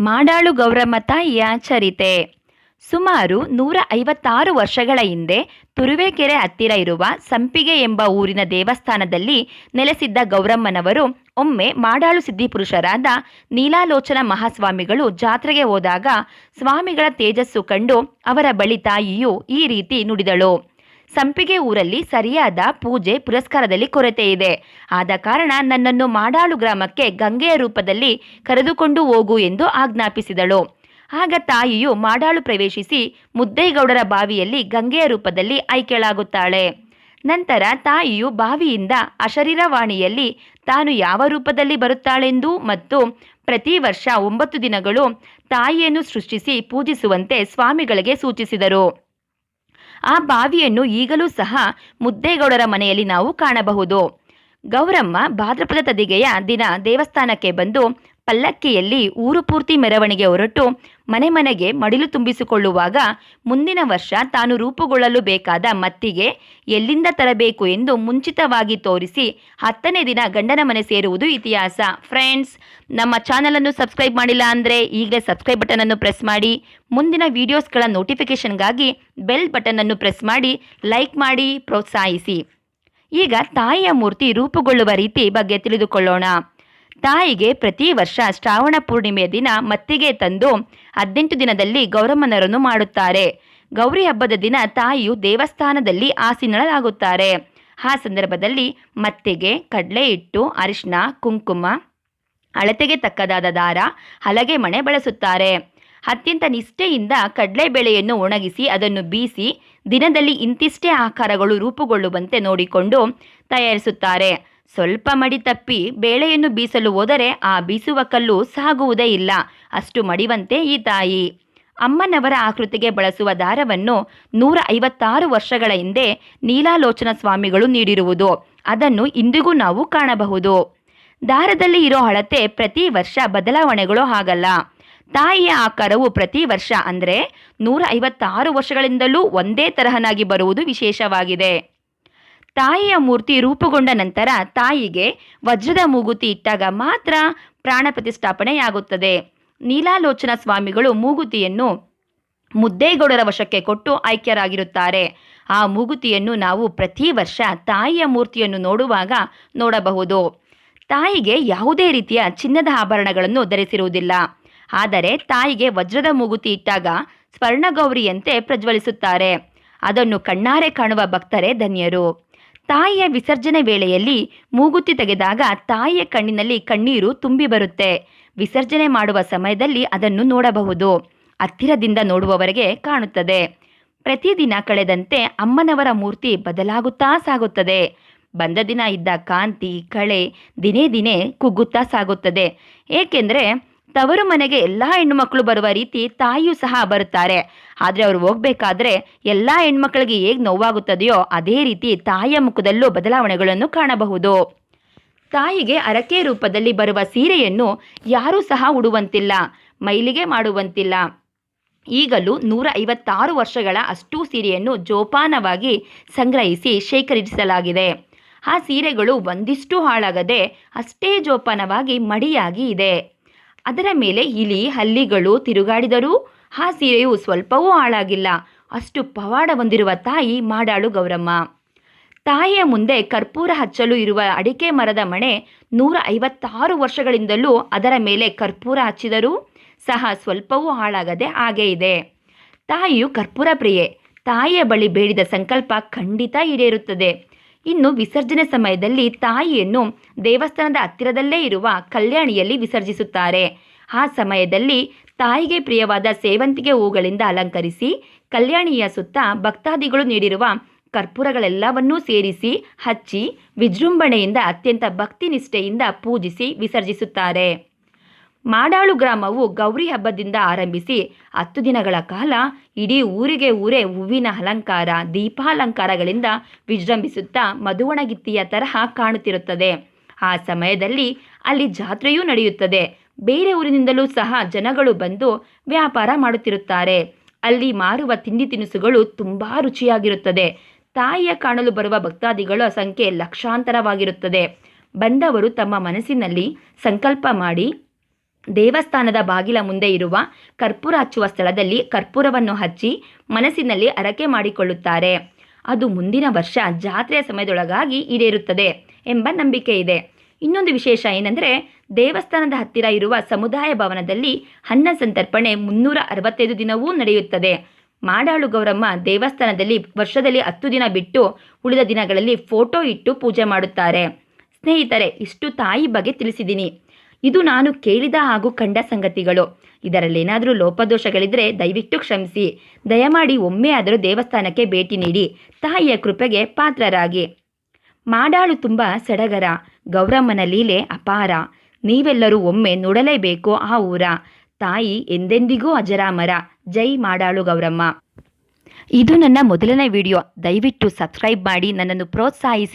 ಮಾಡಾಳು ಗೌರಮ್ಮ ತಾಯಿಯ ಚರಿತೆ. ಸುಮಾರು ನೂರ ಐವತ್ತಾರು ವರ್ಷಗಳ ಹಿಂದೆ ತುರುವೇಕೆರೆ ಹತ್ತಿರ ಇರುವ ಸಂಪಿಗೆ ಎಂಬ ಊರಿನ ದೇವಸ್ಥಾನದಲ್ಲಿ ನೆಲೆಸಿದ್ದ ಗೌರಮ್ಮನವರು ಒಮ್ಮೆ ಮಾಡಾಳು ಸಿದ್ಧಿಪುರುಷರಾದ ನೀಲಾಲೋಚನ ಮಹಾಸ್ವಾಮಿಗಳು ಜಾತ್ರೆಗೆ ಹೋದಾಗ ಸ್ವಾಮಿಗಳ ತೇಜಸ್ಸು ಕಂಡು ಅವರ ಬಳಿ ತಾಯಿಯು ಈ ರೀತಿ ನುಡಿದಳು. ಸಂಪಿಗೆ ಊರಲ್ಲಿ ಸರಿಯಾದ ಪೂಜೆ ಪುರಸ್ಕಾರದಲ್ಲಿ ಕೊರತೆ ಇದೆ. ಆದ ಕಾರಣ ನನ್ನನ್ನು ಮಾಡಾಳು ಗ್ರಾಮಕ್ಕೆ ಗಂಗೆಯ ರೂಪದಲ್ಲಿ ಕರೆದುಕೊಂಡು ಹೋಗು ಎಂದು ಆಜ್ಞಾಪಿಸಿದಳು. ಆಗ ತಾಯಿಯು ಮಾಡಾಳು ಪ್ರವೇಶಿಸಿ ಮುದ್ದೇಗೌಡರ ಬಾವಿಯಲ್ಲಿ ಗಂಗೆಯ ರೂಪದಲ್ಲಿ ಆಯ್ಕೆಳಾಗುತ್ತಾಳೆ. ನಂತರ ತಾಯಿಯು ಬಾವಿಯಿಂದ ಅಶರೀರವಾಣಿಯಲ್ಲಿ ತಾನು ಯಾವ ರೂಪದಲ್ಲಿ ಬರುತ್ತಾಳೆಂದು ಮತ್ತು ಪ್ರತಿ ವರ್ಷ ಒಂಬತ್ತು ದಿನಗಳು ತಾಯಿಯನ್ನು ಸೃಷ್ಟಿಸಿ ಪೂಜಿಸುವಂತೆ ಸ್ವಾಮಿಗಳಿಗೆ ಸೂಚಿಸಿದರು. ಆ ಬಾವಿಯನ್ನು ಈಗಲೂ ಸಹ ಮುದ್ದೇಗೌಡರ ಮನೆಯಲ್ಲಿ ನಾವು ಕಾಣಬಹುದು. ಗೌರಮ್ಮ ಭಾದ್ರಪದ ತದಿಗೆಯ ದಿನ ದೇವಸ್ಥಾನಕ್ಕೆ ಬಂದು ಪಲ್ಲಕ್ಕಿಯಲ್ಲಿ ಊರು ಪೂರ್ತಿ ಮೆರವಣಿಗೆ ಹೊರಟು ಮನೆ ಮನೆಗೆ ಮಡಿಲು ತುಂಬಿಸಿಕೊಳ್ಳುವಾಗ ಮುಂದಿನ ವರ್ಷ ತಾನು ರೂಪುಗೊಳ್ಳಲು ಬೇಕಾದ ಮತ್ತಿಗೆ ಎಲ್ಲಿಂದ ತರಬೇಕು ಎಂದು ಮುಂಚಿತವಾಗಿ ತೋರಿಸಿ ಹತ್ತನೇ ದಿನ ಗಂಡನ ಮನೆ ಸೇರುವುದು ಇತಿಹಾಸ. ಫ್ರೆಂಡ್ಸ್, ನಮ್ಮ ಚಾನಲನ್ನು ಸಬ್ಸ್ಕ್ರೈಬ್ ಮಾಡಿಲ್ಲ ಅಂದರೆ ಈಗಲೇ ಸಬ್ಸ್ಕ್ರೈಬ್ ಬಟನನ್ನು ಪ್ರೆಸ್ ಮಾಡಿ, ಮುಂದಿನ ವಿಡಿಯೋಸ್ಗಳ ನೋಟಿಫಿಕೇಷನ್ಗಾಗಿ ಬೆಲ್ ಬಟನನ್ನು ಪ್ರೆಸ್ ಮಾಡಿ, ಲೈಕ್ ಮಾಡಿ, ಪ್ರೋತ್ಸಾಹಿಸಿ. ಈಗ ತಾಯಿಯ ಮೂರ್ತಿ ರೂಪುಗೊಳ್ಳುವ ರೀತಿ ಬಗ್ಗೆ ತಿಳಿದುಕೊಳ್ಳೋಣ. ತಾಯಿಗೆ ಪ್ರತಿ ವರ್ಷ ಶ್ರಾವಣ ಪೂರ್ಣಿಮೆಯ ದಿನ ಮತ್ತಿಗೆ ತಂದು ಹದಿನೆಂಟು ದಿನದಲ್ಲಿ ಗೌರಮ್ಮನರನ್ನು ಮಾಡುತ್ತಾರೆ. ಗೌರಿ ಹಬ್ಬದ ದಿನ ತಾಯಿಯು ದೇವಸ್ಥಾನದಲ್ಲಿ ಆಸೀನಳಾಗುತ್ತಾರೆ ಆ ಸಂದರ್ಭದಲ್ಲಿ ಮತ್ತಿಗೆ ಕಡಲೆ ಹಿಟ್ಟು ಅರಿಶಿನ ಕುಂಕುಮ, ಅಳತೆಗೆ ತಕ್ಕದಾದ ದಾರ, ಹಲಗೆ ಮಣೆ ಬಳಸುತ್ತಾರೆ. ಅತ್ಯಂತ ನಿಷ್ಠೆಯಿಂದ ಕಡಲೆಬೇಳೆಯನ್ನು ಒಣಗಿಸಿ ಅದನ್ನು ಬೀಸಿ ದಿನದಲ್ಲಿ ಇಂತಿಷ್ಟೇ ಆಕಾರಗಳು ರೂಪುಗೊಳ್ಳುವಂತೆ ನೋಡಿಕೊಂಡು ತಯಾರಿಸುತ್ತಾರೆ. ಸ್ವಲ್ಪ ಮಡಿ ತಪ್ಪಿ ಬೇಳೆಯನ್ನು ಬೀಸಲು ಹೋದರೆ ಆ ಬೀಸುವ ಕಲ್ಲು ಸಾಗುವುದೇ ಇಲ್ಲ. ಅಷ್ಟು ಮಡಿವಂತೆ ಈ ತಾಯಿ. ಅಮ್ಮನವರ ಆಕೃತಿಗೆ ಬಳಸುವ ದಾರವನ್ನು ನೂರ ಐವತ್ತಾರು ವರ್ಷಗಳ ಹಿಂದೆ ನೀಲಾಲೋಚನ ಸ್ವಾಮಿಗಳು ನೀಡಿರುವುದು. ಅದನ್ನು ಇಂದಿಗೂ ನಾವು ಕಾಣಬಹುದು. ದಾರದಲ್ಲಿ ಇರೋ ಅಳತೆ ಪ್ರತಿ ವರ್ಷ ಬದಲಾವಣೆಗಳು ಆಗಲ್ಲ ತಾಯಿಯ ಆಕಾರವು ಪ್ರತಿ ವರ್ಷ ಅಂದರೆ ನೂರ ಐವತ್ತಾರು ವರ್ಷಗಳಿಂದಲೂ ಒಂದೇ ತರಹನಾಗಿ ಬರುವುದು ವಿಶೇಷವಾಗಿದೆ. ತಾಯಿಯ ಮೂರ್ತಿ ರೂಪುಗೊಂಡ ನಂತರ ತಾಯಿಗೆ ವಜ್ರದ ಮೂಗುತಿ ಇಟ್ಟಾಗ ಮಾತ್ರ ಪ್ರಾಣ ಪ್ರತಿಷ್ಠಾಪನೆಯಾಗುತ್ತದೆ. ನೀಲಾಲೋಚನ ಸ್ವಾಮಿಗಳು ಮೂಗುತಿಯನ್ನು ಮುದ್ದೇಗೌಡರ ವಶಕ್ಕೆ ಕೊಟ್ಟು ಐಕ್ಯರಾಗಿರುತ್ತಾರೆ. ಆ ಮೂಗುತಿಯನ್ನು ನಾವು ಪ್ರತಿ ವರ್ಷ ತಾಯಿಯ ಮೂರ್ತಿಯನ್ನು ನೋಡುವಾಗ ನೋಡಬಹುದು. ತಾಯಿಗೆ ಯಾವುದೇ ರೀತಿಯ ಚಿನ್ನದ ಆಭರಣಗಳನ್ನು ಧರಿಸಿರುವುದಿಲ್ಲ. ಆದರೆ ತಾಯಿಗೆ ವಜ್ರದ ಮೂಗುತಿ ಇಟ್ಟಾಗ ಸ್ವರ್ಣಗೌರಿಯಂತೆ ಪ್ರಜ್ವಲಿಸುತ್ತಾರೆ. ಅದನ್ನು ಕಣ್ಣಾರೆ ಕಾಣುವ ಭಕ್ತರೇ ಧನ್ಯರು. ತಾಯಿಯ ವಿಸರ್ಜನೆ ವೇಳೆಯಲ್ಲಿ ಮೂಗುತಿ ತೆಗೆದಾಗ ತಾಯಿಯ ಕಣ್ಣಿನಲ್ಲಿ ಕಣ್ಣೀರು ತುಂಬಿ ಬರುತ್ತೆ. ವಿಸರ್ಜನೆ ಮಾಡುವ ಸಮಯದಲ್ಲಿ ಅದನ್ನು ನೋಡಬಹುದು. ಹತ್ತಿರದಿಂದ ನೋಡುವವರೆಗೆ ಕಾಣುತ್ತದೆ. ಪ್ರತಿದಿನ ಕಳೆದಂತೆ ಅಮ್ಮನವರ ಮೂರ್ತಿ ಬದಲಾಗುತ್ತಾ ಸಾಗುತ್ತದೆ. ಬಂದ ದಿನ ಇದ್ದ ಕಾಂತಿ, ಕಳೆ ದಿನೇ ದಿನೇ ಕುಗ್ಗುತ್ತಾ ಸಾಗುತ್ತದೆ. ಏಕೆಂದರೆ ತವರು ಮನೆಗೆ ಎಲ್ಲ ಹೆಣ್ಣುಮಕ್ಕಳು ಬರುವ ರೀತಿ ತಾಯಿಯೂ ಸಹ ಬರುತ್ತಾರೆ. ಆದರೆ ಅವರು ಹೋಗಬೇಕಾದ್ರೆ ಎಲ್ಲ ಹೆಣ್ಮಕ್ಳಿಗೆ ಹೇಗೆ ನೋವಾಗುತ್ತದೆಯೋ ಅದೇ ರೀತಿ ತಾಯಿಯ ಮುಖದಲ್ಲೂ ಬದಲಾವಣೆಗಳನ್ನು ಕಾಣಬಹುದು. ತಾಯಿಗೆ ಅರಕೆ ರೂಪದಲ್ಲಿ ಬರುವ ಸೀರೆಯನ್ನು ಯಾರೂ ಸಹ ಉಡುವಂತಿಲ್ಲ, ಮೈಲಿಗೆ ಮಾಡುವಂತಿಲ್ಲ. ಈಗಲೂ ನೂರ ಐವತ್ತಾರು ವರ್ಷಗಳ ಅಷ್ಟೂ ಸೀರೆಯನ್ನು ಜೋಪಾನವಾಗಿ ಸಂಗ್ರಹಿಸಿ ಶೇಖರಿಸಲಾಗಿದೆ. ಆ ಸೀರೆಗಳು ಒಂದಿಷ್ಟು ಹಾಳಾಗದೆ ಅಷ್ಟೇ ಜೋಪಾನವಾಗಿ ಮಡಿಯಾಗಿ ಇದೆ. ಅದರ ಮೇಲೆ ಇಲಿ ಹಲ್ಲಿಗಳು ತಿರುಗಾಡಿದರೂ ಆ ಸೀರೆಯು ಸ್ವಲ್ಪವೂ ಹಾಳಾಗಿಲ್ಲ. ಅಷ್ಟು ಪವಾಡ ಹೊಂದಿರುವ ತಾಯಿ ಮಾಡಾಳು ಗೌರಮ್ಮ. ತಾಯಿಯ ಮುಂದೆ ಕರ್ಪೂರ ಹಚ್ಚಲು ಇರುವ ಅಡಿಕೆ ಮರದ ಮಣೆ ನೂರ ಐವತ್ತಾರು ವರ್ಷಗಳಿಂದಲೂ ಅದರ ಮೇಲೆ ಕರ್ಪೂರ ಹಚ್ಚಿದರೂ ಸಹ ಸ್ವಲ್ಪವೂ ಹಾಳಾಗದೆ ಹಾಗೇ ಇದೆ. ತಾಯಿಯು ಕರ್ಪೂರ ಪ್ರಿಯೆ. ತಾಯಿಯ ಬಳಿ ಬೇಡಿದ ಸಂಕಲ್ಪ ಖಂಡಿತ ಈಡೇರುತ್ತದೆ. ಇನ್ನು ವಿಸರ್ಜನೆ ಸಮಯದಲ್ಲಿ ತಾಯಿಯನ್ನು ದೇವಸ್ಥಾನದ ಹತ್ತಿರದಲ್ಲೇ ಇರುವ ಕಲ್ಯಾಣಿಯಲ್ಲಿ ವಿಸರ್ಜಿಸುತ್ತಾರೆ. ಆ ಸಮಯದಲ್ಲಿ ತಾಯಿಗೆ ಪ್ರಿಯವಾದ ಸೇವಂತಿಗೆ ಹೂಗಳಿಂದ ಅಲಂಕರಿಸಿ, ಕಲ್ಯಾಣಿಯ ಸುತ್ತ ಭಕ್ತಾದಿಗಳು ನೀಡಿರುವ ಕರ್ಪೂರಗಳೆಲ್ಲವನ್ನೂ ಸೇರಿಸಿ ಹಚ್ಚಿ ವಿಜೃಂಭಣೆಯಿಂದ ಅತ್ಯಂತ ಭಕ್ತಿನಿಷ್ಠೆಯಿಂದ ಪೂಜಿಸಿ ವಿಸರ್ಜಿಸುತ್ತಾರೆ. ಮಾಡಾಳು ಗ್ರಾಮವು ಗೌರಿ ಹಬ್ಬದಿಂದ ಆರಂಭಿಸಿ ಹತ್ತು ದಿನಗಳ ಕಾಲ ಇಡೀ ಊರಿಗೆ ಊರೇ ಹೂವಿನ ಅಲಂಕಾರ, ದೀಪಾಲಂಕಾರಗಳಿಂದ ವಿಜೃಂಭಿಸುತ್ತಾ ಮಧುವಣಗಿತ್ತಿಯ ತರಹ ಕಾಣುತ್ತಿರುತ್ತದೆ. ಆ ಸಮಯದಲ್ಲಿ ಅಲ್ಲಿ ಜಾತ್ರೆಯೂ ನಡೆಯುತ್ತದೆ. ಬೇರೆ ಊರಿನಿಂದಲೂ ಸಹ ಜನಗಳು ಬಂದು ವ್ಯಾಪಾರ ಮಾಡುತ್ತಿರುತ್ತಾರೆ. ಅಲ್ಲಿ ಮಾರುವ ತಿಂಡಿ ತಿನಿಸುಗಳು ತುಂಬ ರುಚಿಯಾಗಿರುತ್ತದೆ. ತಾಯಿಯ ಕಾಣಲು ಬರುವ ಭಕ್ತಾದಿಗಳ ಸಂಖ್ಯೆ ಲಕ್ಷಾಂತರವಾಗಿರುತ್ತದೆ. ಬಂದವರು ತಮ್ಮ ಮನಸ್ಸಿನಲ್ಲಿ ಸಂಕಲ್ಪ ಮಾಡಿ ದೇವಸ್ಥಾನದ ಬಾಗಿಲ ಮುಂದೆ ಇರುವ ಕರ್ಪೂರ ಹಚ್ಚುವ ಸ್ಥಳದಲ್ಲಿ ಕರ್ಪೂರವನ್ನು ಹಚ್ಚಿ ಮನಸ್ಸಿನಲ್ಲಿ ಅರಕೆ ಮಾಡಿಕೊಳ್ಳುತ್ತಾರೆ. ಅದು ಮುಂದಿನ ವರ್ಷ ಜಾತ್ರೆಯ ಸಮಯದೊಳಗಾಗಿ ಈಡೇರುತ್ತದೆ ಎಂಬ ನಂಬಿಕೆ ಇದೆ. ಇನ್ನೊಂದು ವಿಶೇಷ ಏನೆಂದರೆ ದೇವಸ್ಥಾನದ ಹತ್ತಿರ ಇರುವ ಸಮುದಾಯ ಭವನದಲ್ಲಿ ಅನ್ನ ಸಂತರ್ಪಣೆ ಮುನ್ನೂರ ಅರವತ್ತೈದು ದಿನವೂ ನಡೆಯುತ್ತದೆ. ಮಾಡಾಳು ಗೌರಮ್ಮ ದೇವಸ್ಥಾನದಲ್ಲಿ ವರ್ಷದಲ್ಲಿ ಹತ್ತು ದಿನ ಬಿಟ್ಟು ಉಳಿದ ದಿನಗಳಲ್ಲಿ ಫೋಟೋ ಇಟ್ಟು ಪೂಜೆ ಮಾಡುತ್ತಾರೆ. ಸ್ನೇಹಿತರೆ, ಇಷ್ಟು ತಾಯಿ ಬಗ್ಗೆ ತಿಳಿಸಿದ್ದೀನಿ. ಇದು ನಾನು ಕೇಳಿದ ಹಾಗೂ ಕಂಡ ಸಂಗತಿಗಳು. ಇದರಲ್ಲೇನಾದರೂ ಲೋಪದೋಷಗಳಿದ್ರೆ ದಯವಿಟ್ಟು ಕ್ಷಮಿಸಿ. ದಯಮಾಡಿ ಒಮ್ಮೆ ಆದರೂ ದೇವಸ್ಥಾನಕ್ಕೆ ಭೇಟಿ ನೀಡಿ. ತಾಯಿಯ ಕೃಪೆಗೆ ಪಾತ್ರರಾಗಿ. ಮಾಡಾಳು ತುಂಬ ಸಡಗರ. ಗೌರಮ್ಮನ ಲೀಲೆ ಅಪಾರ. ನೀವೆಲ್ಲರೂ ಒಮ್ಮೆ ನೋಡಲೇಬೇಕು ಆ ಊರ. ತಾಯಿ ಎಂದೆಂದಿಗೂ ಅಜರಾಮರ. ಜೈ ಮಾಡಾಳು ಗೌರಮ್ಮ. ಇದು ನನ್ನ ಮೊದಲನೇ ವಿಡಿಯೋ. ದಯವಿಟ್ಟು ಸಬ್ಸ್ಕ್ರೈಬ್ ಮಾಡಿ ನನ್ನನ್ನು ಪ್ರೋತ್ಸಾಹಿಸಿ.